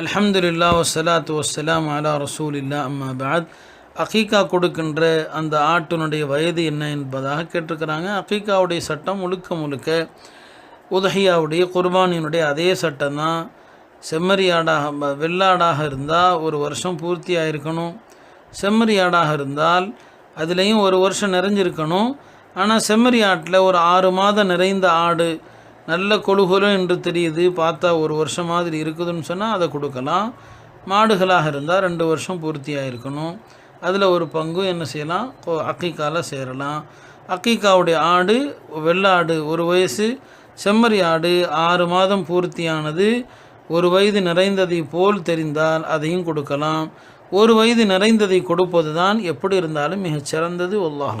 அல்ஹம்துலில்லா வசலாத்து வசலாம் அலா ரசூலில்லா அம்மா பாத் அகீகா கொடுக்கின்ற அந்த ஆட்டினுடைய வயது என்ன என்பதாக கேட்டிருக்கிறாங்க. அகீகாவுடைய சட்டம் முழுக்க முழுக்க உதஹியாவுடைய குர்பானியினுடைய அதே சட்டம் தான். செம்மறியாடாக வெள்ளாடாக இருந்தால் ஒரு வருஷம் பூர்த்தி ஆயிருக்கணும். செம்மறியாடாக இருந்தால் அதுலேயும் ஒரு வருஷம் நிறைஞ்சிருக்கணும். ஆனால் செம்மறி ஆட்டில் ஒரு ஆறு மாதம் நிறைந்த ஆடு நல்ல கொழுகொலு என்று தெரியுது பார்த்தா ஒரு வருஷம் மாதிரி இருக்குதுன்னு சொன்னால் அதை கொடுக்கலாம். மாடுகளாக இருந்தால் ரெண்டு வருஷம் பூர்த்தியாக இருக்கணும் அதில் ஒரு பங்கு என்ன செய்யலாம்? அக்கிக்கால சேரலாம். அக்கிக்காவுடைய ஆடு வெள்ளாடு ஒரு வயசு செம்மறி ஆடு ஆறு மாதம் பூர்த்தியானது ஒரு வயது நிறைந்ததை போல் தெரிந்தால் அதையும் கொடுக்கலாம். ஒரு வயது நிறைந்ததை கொடுப்பது தான் எப்படி இருந்தாலும் மிகச் சிறந்தது அல்லாஹ்